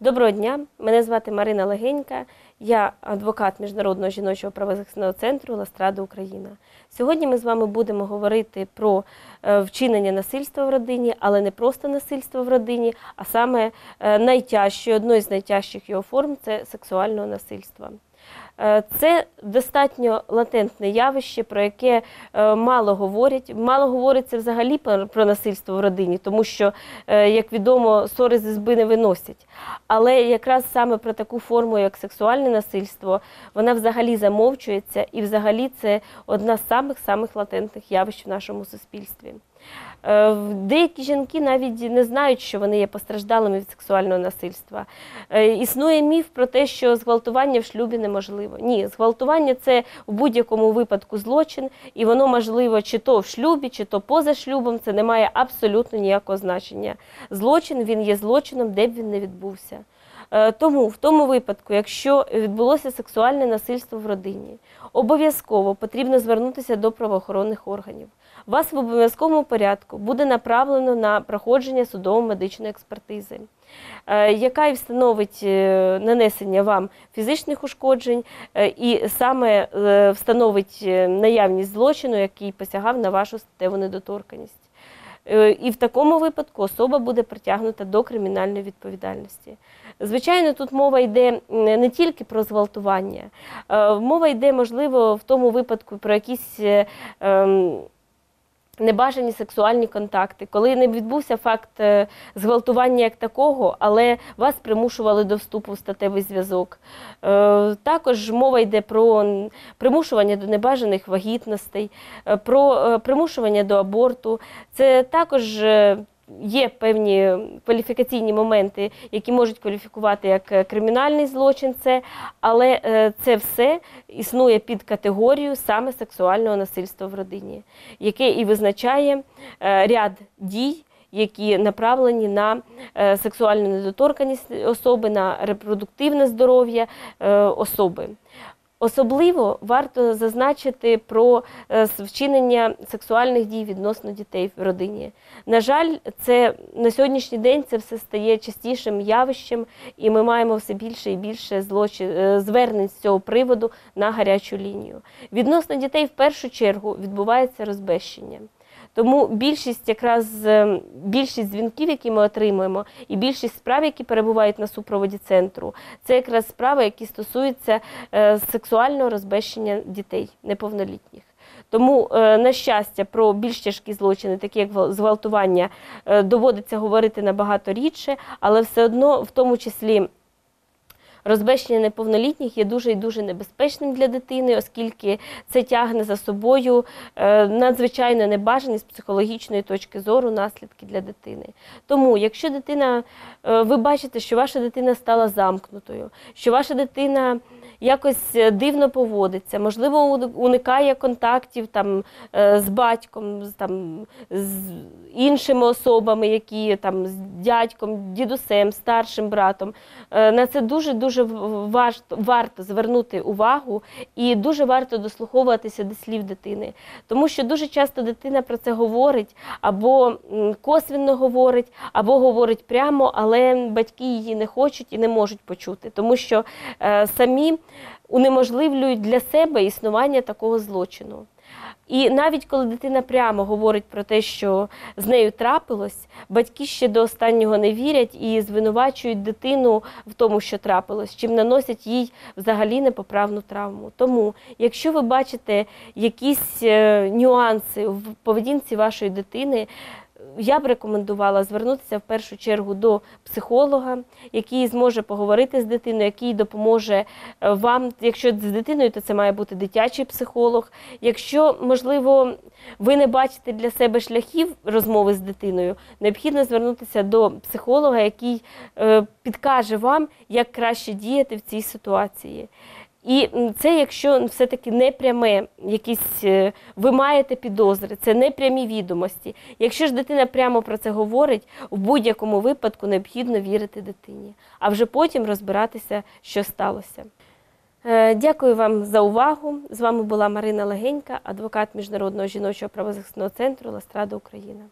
Доброго дня, мене звати Марина Легенька, я адвокат Міжнародного жіночого правозахисного центру Ластрада Україна. Сьогодні ми з вами будемо говорити про е, вчинення насильства в родині, але не просто насильство в родині, а саме е, найтяжчою, одною з найтяжчих його форм це сексуального насильства. Е, Це достатньо латентне явище, про яке е, мало говорять. Мало говориться взагалі про насильство в родині, тому що, е, як відомо, ссори з ізби не виносять. Але якраз саме про таку форму, як сексуальне насильство, вона взагалі замовчується, і взагалі це одна з самих самих латентних явищ в нашому суспільстві. Е, Деякі жінки навіть не знають, що вони є постраждалими від сексуального насильства. Е, Існує міф про те, що зґвалтування в шлюбі неможливо. Ні, зґвалтування це в будь-якому випадку злочин, і воно можливо чи то в шлюбі, чи то поза шлюбом. Це не має абсолютно ніякого значення. Злочин він є злочином, де б він не відбувся. Е, Тому в тому випадку, якщо відбулося сексуальне насильство в родині, обов'язково потрібно звернутися до правоохоронних органів. Вас в обов'язковому порядку буде направлено на проходження судово-медичної експертизи, е, яка і встановить е, нанесення вам фізичних ушкоджень і саме встановить наявність злочину, який посягав на вашу статеву недоторканність. Е, І в такому випадку особа буде притягнута до кримінальної відповідальності. Звичайно, тут мова йде не тільки про зґвалтування, Е, мова йде, можливо, в тому випадку про якісь е, ем, небажані сексуальні контакти, коли не відбувся факт е, зґвалтування як такого, але вас примушували до вступу в статевий зв'язок. Е, Також мова йде про примушування до небажаних вагітностей, е, про примушування до аборту. Це також є певні кваліфікаційні моменти, які можуть кваліфікувати як е, кримінальний злочин, це, але е, це все існує під категорію саме сексуального насильства в родині, яке і визначає е, ряд дій. Які направлені на сексуальну недоторканість особи, на репродуктивне здоров'я особи. Особливо варто зазначити про е, вчинення сексуальних дій відносно дітей в родині. На жаль, це на сьогоднішній день це все стає частішим явищем, і ми маємо все більше і більше злочин, е, звернень з цього приводу на гарячу лінію. Відносно дітей в першу чергу відбувається розбещення. Тому більшість якраз е, більшість дзвінків, які ми отримуємо, і більшість справ, які перебувають на супроводі центру, це якраз справи, які стосуються е, сексуального розбещення дітей неповнолітніх. Тому, е, на щастя, про більш тяжкі злочини, такі як зґвалтування, доводиться говорити набагато рідше, але все одно, в тому числі. Розбещення неповнолітніх є дуже і дуже небезпечним для дитини, оскільки це тягне за собою е, надзвичайно небажані з психологічної точки зору наслідки для дитини. Тому, якщо дитина, е, ви бачите, що ваша дитина стала замкнутою, що ваша дитина якось е, дивно поводиться, можливо, уни- уникає контактів там, е, з батьком, там, з іншими особами, які там з дядьком, дідусем, старшим братом. Е, На це дуже дуже варто, варто звернути увагу і дуже варто дослуховуватися до слів дитини, тому що дуже часто дитина про це говорить або косвенно говорить, або говорить прямо, але батьки її не хочуть і не можуть почути, тому що е, самі унеможливлюють для себе існування такого злочину. І навіть коли дитина прямо говорить про те, що з нею трапилось, батьки ще до останнього не вірять і звинувачують дитину в тому, що трапилось, чим наносять їй взагалі непоправну травму. Тому, якщо ви бачите якісь е, нюанси в поведінці вашої дитини, я б рекомендувала звернутися в першу чергу до психолога, який зможе поговорити з дитиною, який допоможе е, вам. Якщо з дитиною, то це має бути дитячий психолог. Якщо, можливо, ви не бачите для себе шляхів розмови з дитиною, необхідно звернутися до психолога, який е, підкаже вам, як краще діяти в цій ситуації. І це, якщо все-таки не пряме, якісь е, ви маєте підозри, це не прямі відомості. Якщо ж дитина прямо про це говорить, в будь-якому випадку необхідно вірити дитині, а вже потім розбиратися, що сталося. Е, Дякую вам за увагу. З вами була Марина Легенька, адвокат Міжнародного жіночого правозахисного центру Ластрада Україна.